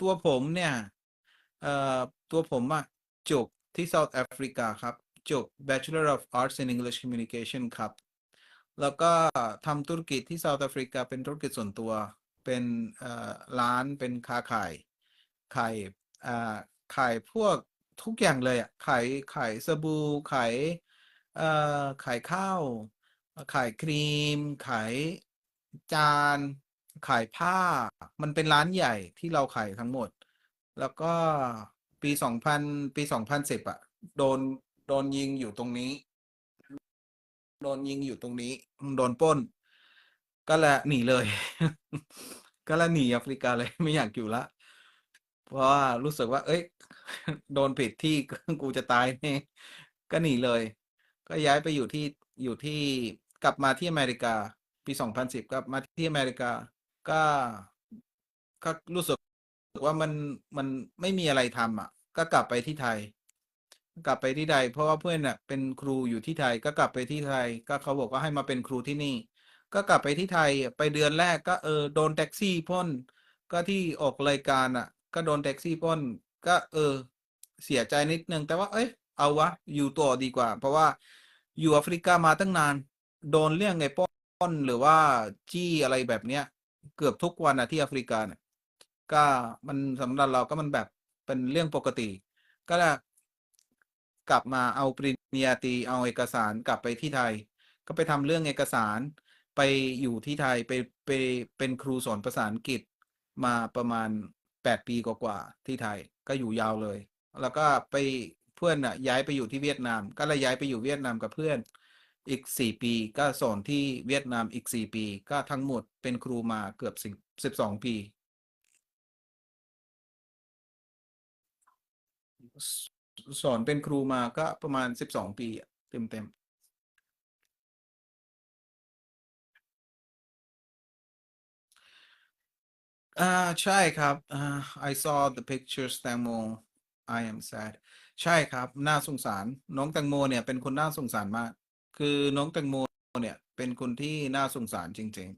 ตัวผมเนี่ยตัวผมอะจบที่ South Africa ครับ จบ Bachelor of Arts in English Communication ครับ แล้วก็ทำธุรกิจที่ South Africa เป็นธุรกิจส่วนตัว เป็นร้านเป็นค้าขายขายขายพวกทุกอย่างเลยอะขายขายสบู่ขายขายข้าว ขายครีม ขายจาน ขายผ้า มันเป็นร้านใหญ่ที่เราขายทั้งหมด แล้วก็ปีสองพันปีสองพันสิบอะโดนโดนยิงอยู่ตรงนี้ โดนยิงอยู่ตรงนี้ โดนป้น ก็ลยหนีเลย ก็ลยหนีแอฟริกาเลยไม่อยากอยู่ละ เพราะว่ารู้สึกว่า เอ้ย โดนผิดที่กูจะตายแน่ก็หนีเลย ก็ย้ายไปอยู่ที่อยู่ที่กลับมาที่อเมริกา ปีสองพันสิบกลับมาที่อเมริกา ก็ ก็รู้สึกว่ามันมันไม่มีอะไรทำอะ ก็กลับไปที่ไทย กลับไปที่ไทย เพราะว่าเพื่อนน่ะเป็นครูอยู่ที่ไทย ก็กลับไปที่ไทย ก็เขาบอกว่าให้มาเป็นครูที่นี่ ก็กลับไปที่ไทยไปเดือนแรกก็เออโดนแท็กซี่ปล้นก็ที่ออกรายการอะ ก็โดนแท็กซี่ปล้นก็เออ เสียใจนิดนึงแต่ว่า เอ้ยเอาวะอยู่ต่อดีกว่า เพราะว่าอยู่แอฟริกามาตั้งนาน โดนเรื่องไอ้ปล้นหรือว่าจี้อะไรแบบเนี้ย เกือบทุกวันอะที่แอฟริกาเนี่ย ก็มันสำหรับเราก็มันแบบเป็นเรื่องปกติ ก็กลับมาเอาปริญญาตรีเอาเอกสารกลับไปที่ไทย ก็ไปทำเรื่องเอกสารไปอยู่ที่ไทยไปไปเป็นครูสอนภาษาอังกฤษมาประมาณแปดปีกว่าๆที่ไทยก็อยู่ยาวเลย แล้วก็ไปเพื่อนอะย้ายไปอยู่ที่เวียดนาม ก็เลยย้ายไปอยู่เวียดนามกับเพื่อนอีกสี่ปี ก็สอนที่เวียดนามอีกสี่ปี ก็ทั้งหมดเป็นครูมาเกือบสิบสิบสองปี สอนเป็นครูมาก็ประมาณสิบสองปีเต็มเต็มอ่าใช่ครับอ่า I saw the pictures แตงโม I am sad ใช่ครับ น่าสงสาร น้องแตงโมเนี่ยเป็นคนน่าสงสารมาก คือน้องแตงโมเนี่ย เป็นคนที่น่าสงสารจริง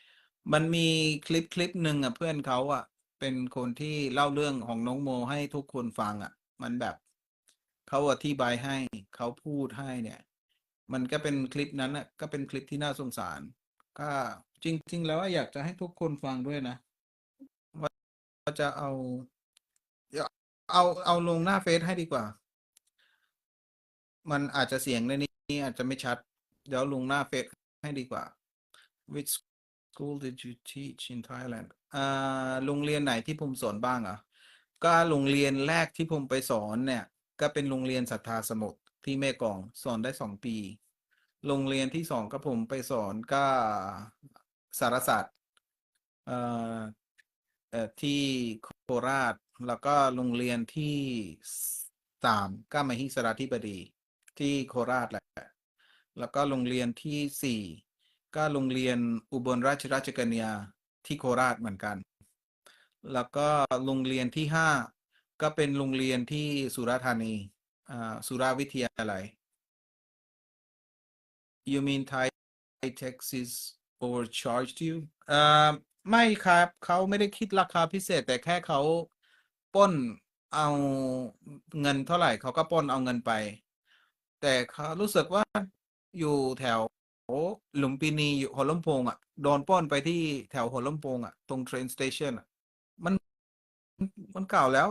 ๆ มันมีคลิปคลิปหนึ่งอะเพื่อนเขาอะ เป็นคนที่เล่าเรื่องของน้องโมให้ทุกคนฟังอะ มันแบบเขาอธิบายให้เขาพูดให้เนี่ย มันก็เป็นคลิปนั้นอะก็เป็นคลิปที่น่าสงสาร ก็จริง ๆ แล้วอยากจะให้ทุกคนฟังด้วยนะ ว่าจะเอาเดี๋ยวเอาเอาลงหน้าเฟซให้ดีกว่า มันอาจจะเสียงในนี้อาจจะไม่ชัด เดี๋ยวลงหน้าเฟซให้ดีกว่า Which school did you teach in Thailand อ่าโรงเรียนไหนที่ผมสอนบ้างอะ ก็โรงเรียนแรกที่ผมไปสอนเนี่ย ก็เป็นโรงเรียนศรัทธาสมุทรที่แม่กองสอนได้สองปี โรงเรียนที่สองก็ผมไปสอนก็สารศาสตร์เอ่อที่โคราช แล้วก็โรงเรียนที่สามก็มหิสราธิบดีที่โคราชแหละ แล้วก็โรงเรียนที่สี่ก็โรงเรียนอุบลราชราชกัญญาที่โคราชเหมือนกัน แล้วก็โรงเรียนที่ห้าก็เป็นโรงเรียนที่สุราษฎร์ธานีอ่าสุราวิทยาลัย You mean Thai taxes overcharged you ไม่ครับเขาไม่ได้คิดราคาพิเศษ แต่แค่เขาป้นเอาเงินเท่าไหร่เขาก็ป้นเอาเงินไป แต่เขารู้สึกว่าอยู่แถวหลุมพินีอยู่หัวลำโพงอะ โดนป้นไปที่แถวหัวลำโพงอะ ตรง train station อะ มันมันเก่าแล้ว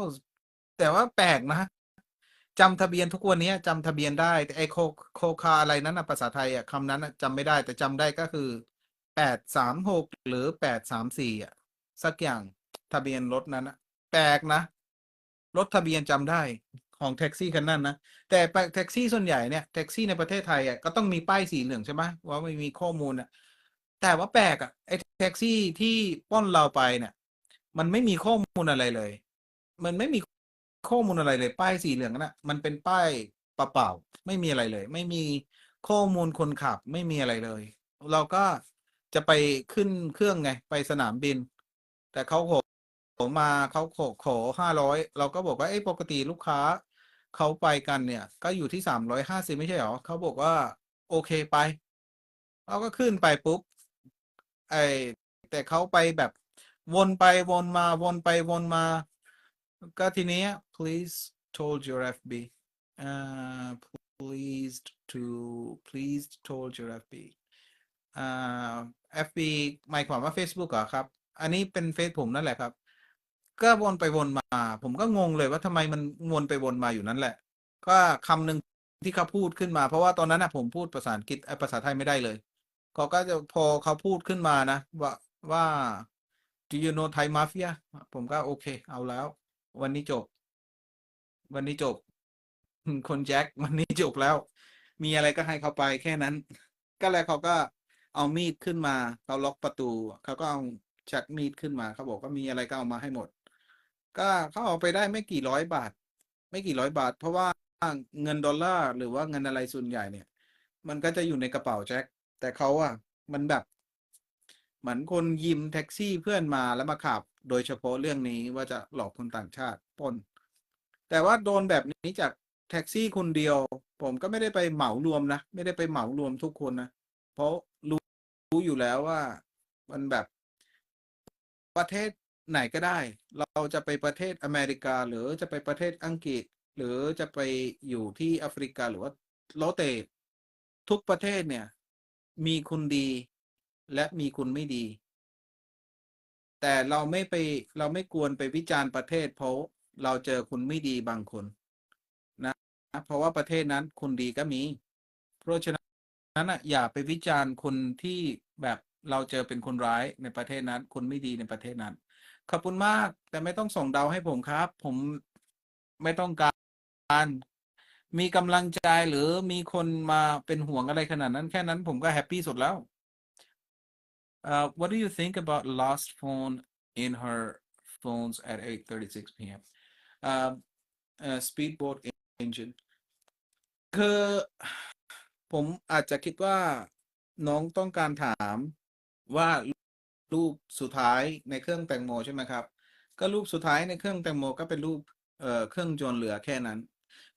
แต่ว่าแปลกนะจำทะเบียนทุกวันนี้จำทะเบียนได้แต่ไอโคโคคาอะไรนั้นนะภาษาไทยอะคำนั้นจำไม่ได้ แต่จำได้ก็คือแปดสามหกหรือแปดสามสี่อะ สักอย่างทะเบียนรถนั้นอะแปลกนะรถทะเบียนจำได้ของแท็กซี่คันนั้นนะแต่แท็กซี่ส่วนใหญ่เนี่ยแท็กซี่ในประเทศไทยอะก็ต้องมีป้ายสีเหลืองใช่ไหมว่าไม่มีข้อมูลอะแต่ว่าแปลกอะไอ้แท็กซี่ที่ปล้นเราไปเนี่ย มันไม่มีข้อมูลอะไรเลย มันไม่มีข้อมูลอะไรเลย ป้ายสีเหลืองนั่นนะมันเป็นป้ายเปล่าๆไม่มีอะไรเลย ไม่มีข้อมูลคนขับไม่มีอะไรเลย เราก็จะไปขึ้นเครื่องไง ไปสนามบิน แต่เขาขอขอมาเขาขอขอห้าร้อยเราก็บอกว่าเอ้ปกติลูกค้าเขาไปกันเนี่ย ก็อยู่ที่สามร้อยห้าสิบไม่ใช่หรอเขาบอกว่า โอเคไปเราก็ขึ้นไปปุ๊บไอแต่เขาไปแบบ วนไปวนมาวนไปวนมา ก็ทีนี้ please told your FB อ่า pleased to pleased told your FB อ่า FB หมายความว่า Facebook เหรอครับ อันนี้เป็นเฟซผมนั่นแหละครับ ก็วนไปวนมา ผมก็งงเลยว่าทำไมมันวนไปวนมาอยู่นั่นแหละ ก็คำหนึ่งที่เขาพูดขึ้นมา เพราะว่าตอนนั้นนะผมพูดภาษาอังกฤษเอ่อภาษาไทยไม่ได้เลยเขาก็จะพอเขาพูดขึ้นมานะ ว่าว่า do you know Thai mafia ผมก็โอเค เอาแล้ว วันนี้จบ วันนี้จบ คนแจ็ควันนี้จบแล้ว มีอะไรก็ให้เขาไปแค่นั้น ก็เลยเขาก็เอามีดขึ้นมาเขาล็อกประตู เขาก็เอาชักมีดขึ้นมาเขาบอกว่ามีอะไรก็เอามาให้หมด ก็เขาเอาไปได้ไม่กี่ร้อยบาท ไม่กี่ร้อยบาท เพราะว่าเงินดอลลาร์หรือว่าเงินอะไรส่วนใหญ่เนี่ย มันก็จะอยู่ในกระเป๋าแจ็คแต่เขาอะมันแบบ เหมือนคนยืมแท็กซี่เพื่อนมาแล้วมาขับ โดยเฉพาะเรื่องนี้ว่าจะหลอกคนต่างชาติปนแต่ว่าโดนแบบนี้จากแท็กซี่คนเดียว ผมก็ไม่ได้ไปเหมารวมนะ ไม่ได้ไปเหมารวมทุกคนนะ เพราะรู้รู้อยู่แล้วว่ามันแบบประเทศไหนก็ได้ เราจะไปประเทศอเมริกา หรือจะไปประเทศอังกฤษ หรือจะไปอยู่ที่แอฟริกาหรือว่าโลเตทุกประเทศเนี่ย มีคุณดี และมีคุณไม่ดี แต่เราไม่ไปเราไม่ควรไปวิจารณ์ประเทศ เพราะเราเจอคุณไม่ดีบางคนนะเพราะว่าประเทศนั้นคุณดีก็มี เพราะฉะนั้นอย่าไปวิจารณ์คนที่แบบเราเจอเป็นคนร้ายในประเทศนั้น คนไม่ดีในประเทศนั้น ขอบคุณมากแต่ไม่ต้องส่งดาวให้ผมครับ ผมไม่ต้องการมีกำลังใจหรือมีคนมาเป็นห่วงอะไรขนาดนั้นแค่นั้นผมก็แฮปปี้สุดแล้ว Uh, what do you think about lost phone in her phones at 8:36 p.m. Um, uh, speedboat engine คือผมอาจจะคิดว่าน้องต้องการถามว่ารูปสุดท้ายในเครื่องแตงโมใช่ไหมครับ ก็รูปสุดท้ายในเครื่องแตงโมก็เป็นรูปเอ่อเครื่องยนต์เหลือแค่นั้น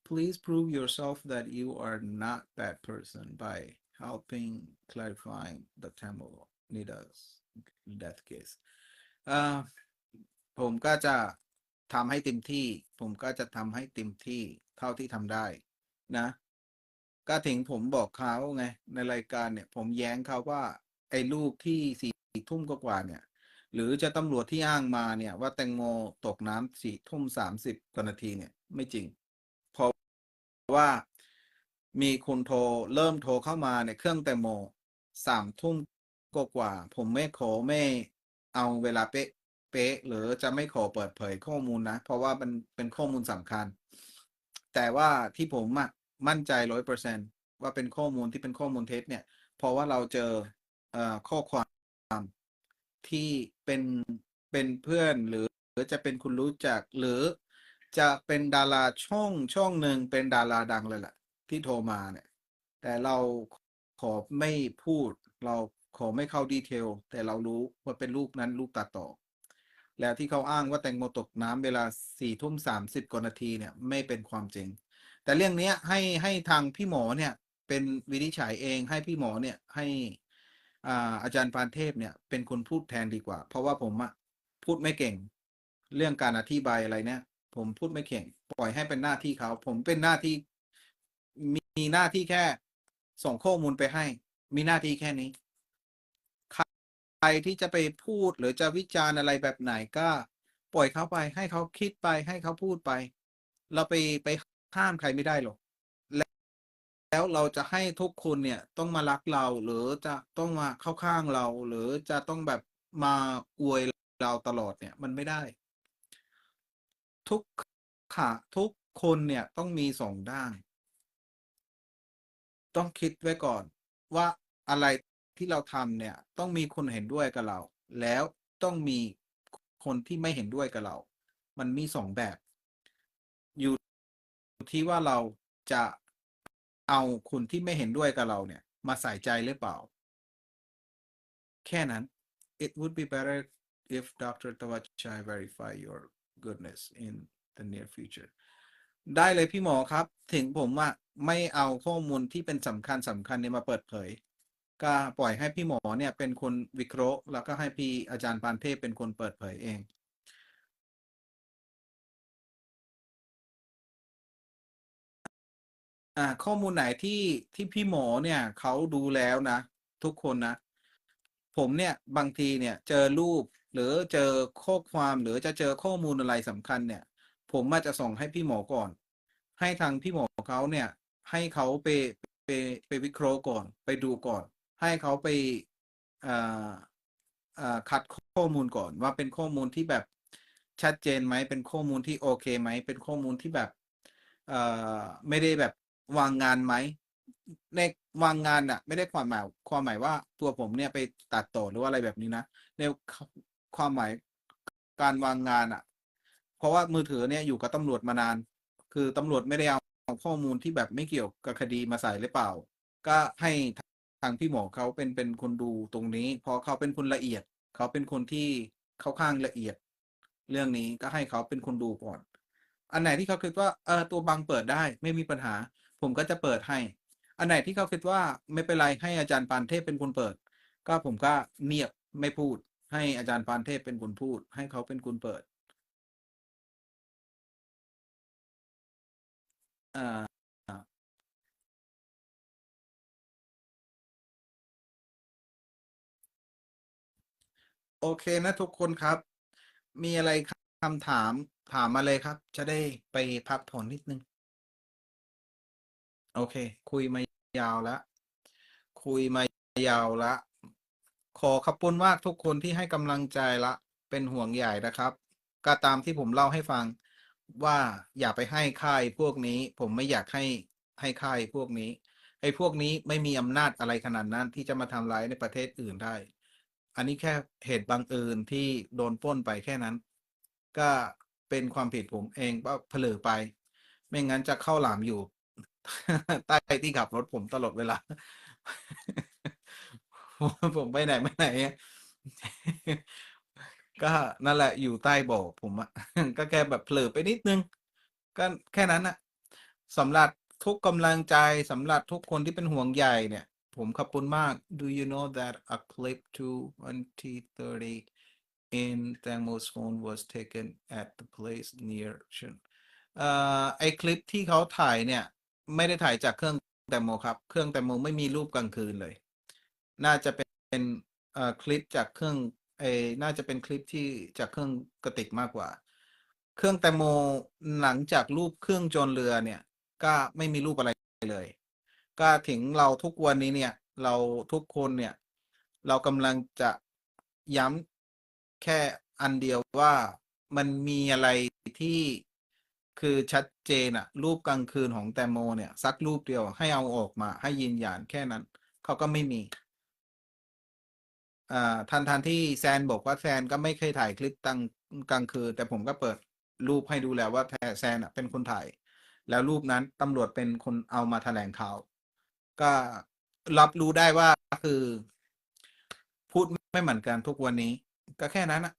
Please prove yourself that you are not that person by helping clarifying the Tamil needles in that case เอ่อผมก็จะทำให้เต็มที่ ผมก็จะทำให้เต็มที่เท่าที่ทำได้นะ ก็ถึงผมบอกเขาไง ในรายการเนี่ย ผมแย้งเขาว่า ไอ้ลูกที่สี่ทุ่มกว่าเนี่ย หรือจะตำรวจที่อ้างมาเนี่ย ว่าแตงโมตกน้ำสี่ทุ่มสามสิบกว่านาทีเนี่ย ไม่จริง เพราะว่ามีคนโทรเริ่มโทรเข้ามาในเครื่องแตงโมสามทุ่ม กกว่า ผมไม่ขอไม่เอาเวลาเป๊ะเป๊ะหรือจะไม่ขอเปิดเผยข้อมูลนะ เพราะว่ามันเป็นข้อมูลสำคัญ แต่ว่าที่ผมอะมั่นใจร้อยเปอร์เซนว่าเป็นข้อมูลที่เป็นข้อมูลเท็จเนี่ย เพราะว่าเราเจอเอ่อข้อความที่เป็นเป็นเพื่อนหรือหรือจะเป็นคุณรู้จักหรือจะเป็นดาราช่องช่องหนึ่งเป็นดาราดังเลยแหละที่โทรมาเนี่ย แต่เราขอไม่พูดเรา ขอไม่เข้าดีเทล แต่เรารู้ว่าเป็นรูปนั้นรูปตัดต่อ แล้วที่เขาอ้างว่าแตงโมตกน้ำเวลาสี่ทุ่มสามสิบกว่านาทีเนี่ยไม่เป็นความจริง แต่เรื่องนี้ให้ให้ทางพี่หมอเนี่ยเป็นวินิจฉัยเองให้พี่หมอเนี่ยให้อาอาจารย์ปานเทพเนี่ยเป็นคนพูดแทนดีกว่า เพราะว่าผมอะพูดไม่เก่ง เรื่องการอธิบายอะไรเนี่ย ผมพูดไม่เก่ง ปล่อยให้เป็นหน้าที่เขา ผมเป็นหน้าที่มีหน้าที่แค่ส่งข้อมูลไปให้ มีหน้าที่แค่นี้ ใครที่จะไปพูดหรือจะวิจารณ์อะไรแบบไหนก็ปล่อยเขาไป ให้เขาคิดไปให้เขาพูดไป เราไปไปห้ามใครไม่ได้หรอกแล,แล้วเราจะให้ทุกคนเนี่ยต้องมารักเราหรือจะต้องมาเข้าข้างเรา หรือจะต้องแบบมาอวยเราตลอดเนี่ยมันไม่ได้ ทุกค่ะทุกคนเนี่ยต้องมีสองด้าน ต้องคิดไว้ก่อนว่าอะไร ที่เราทำเนี่ยต้องมีคนเห็นด้วยกับเรา แล้วต้องมีคนที่ไม่เห็นด้วยกับเรา มันมีสองแบบ อยู่ที่ว่าเราจะเอาคนที่ไม่เห็นด้วยกับเราเนี่ย มาใส่ใจหรือเปล่า แค่นั้น it would be better if Dr. Tawachai verify your goodness in the near future ได้เลยพี่หมอครับ ถึงผมอะไม่เอาข้อมูลที่เป็นสำคัญสำคัญเนี่ยมาเปิดเผย ก็ปล่อยให้พี่หมอเนี่ยเป็นคนวิเคราะห์ แล้วก็ให้พี่อาจารย์ปานเทพเป็นคนเปิดเผยเอง อ่า ข้อมูลไหนที่ที่พี่หมอเนี่ยเขาดูแล้วนะ ทุกคนนะ ผมเนี่ยบางทีเนี่ยเจอรูปหรือเจอข้อความหรือจะเจอข้อมูลอะไรสำคัญเนี่ย ผมมาจะส่งให้พี่หมอก่อน ให้ทางพี่หมอเขาเนี่ย ให้เขาไปไปไปวิเคราะห์ก่อน ไปดูก่อน ให้เขาไปคัดข้อมูลก่อนว่าเป็นข้อมูลที่แบบชัดเจนไหมเป็นข้อมูลที่โอเคไหมเป็นข้อมูลที่แบบไม่ได้แบบวางงานไหมในวางงานอะไม่ได้ความหมายความหมายว่าตัวผมเนี่ยไปตัดต่อหรือว่าอะไรแบบนี้นะในความหมายการวางงานอะเพราะว่ามือถือเนี่ยอยู่กับตำรวจมานาน คือตำรวจไม่ได้เอาข้อมูลที่แบบไม่เกี่ยวกับคดีมาใส่หรือเปล่า ก็ให้ ทางพี่หมอเขาเป็นเป็นคนดูตรงนี้เพราะเขาเป็นคนละเอียด เขาเป็นคนที่เข้าข้างละเอียด เรื่องนี้ก็ให้เขาเป็นคนดูก่อน อันไหนที่เขาคิดว่าเออตัวบังเปิดได้ไม่มีปัญหา ผมก็จะเปิดให้ อันไหนที่เขาคิดว่าไม่เป็นไรให้อาจารย์ปานเทพเป็นคนเปิด ก็ผมก็เงียบไม่พูด ให้อาจารย์ปานเทพเป็นคนพูด ให้เขาเป็นคนเปิดอ่า โอเคนะทุกคนครับ มีอะไรคำถามถามมาเลยครับ จะได้ไปพักผ่อนนิดนึง โอเค คุยมายาวแล้วคุยมายาวละขอขอบคุณมากทุกคนที่ให้กำลังใจละ เป็นห่วงใหญ่นะครับ ก็ตามที่ผมเล่าให้ฟังว่าอย่าไปให้ค่ายพวกนี้ ผมไม่อยากให้ให้ค่ายพวกนี้ไอ้พวกนี้ไม่มีอำนาจอะไรขนาดนั้นที่จะมาทำร้ายในประเทศอื่นได้ อันนี้แค่เหตุบังเอิญที่โดนป้นไปแค่นั้น ก็เป็นความผิดผมเองว่าเผลอไป ไม่งั้นจะเข้าหลามอยู่ ใต้ที่ขับรถผมตลอดเวลา ผมไปไหนไม่ไหนก็นั่นแหละอยู่ใต้บาะผมอะก็แค่แบบเผลอไปนิดนึง ก็แค่นั้นนะสำหรับทุกกำลังใจสำหรับทุกคนที่เป็นห่วงใยเนี่ย ผมขอบคุณมาก Do you know that a clip to 2030 in Tangmo's phone was taken at the place near เอ่อไอคลิปที่เขาถ่ายเนี่ย ไม่ได้ถ่ายจากเครื่องแตงโมครับ เครื่องแตงโมไม่มีรูปกลางคืนเลย น่าจะเป็นคลิปจากเครื่องเออน่าจะเป็นคลิปที่จากเครื่องกระติกมากกว่า เครื่องแตงโมหลังจากรูปเครื่องจนเรือเนี่ย ก็ไม่มีรูปอะไรเลย ก็ถึงเราทุกวันนี้เนี่ย เราทุกคนเนี่ย เรากำลังจะย้ำแค่อันเดียวว่ามันมีอะไรที่คือชัดเจนอะรูปกลางคืนของแตงโมเนี่ยสักรูปเดียวให้เอาออกมา ให้ยืนยันแค่นั้นเขาก็ไม่มีอ่าทันทันที่แซนบอกว่าแซนก็ไม่เคยถ่ายคลิปตั้งกลางคืน แต่ผมก็เปิดรูปให้ดูแล้วว่าแซนเป็นคนถ่าย แล้วรูปนั้นตำรวจเป็นคนเอามาแถลงข่าว ก็รับรู้ได้ว่าคือ พูดไม่เหมือนกันทุกวันนี้ ก็แค่นั้นอะ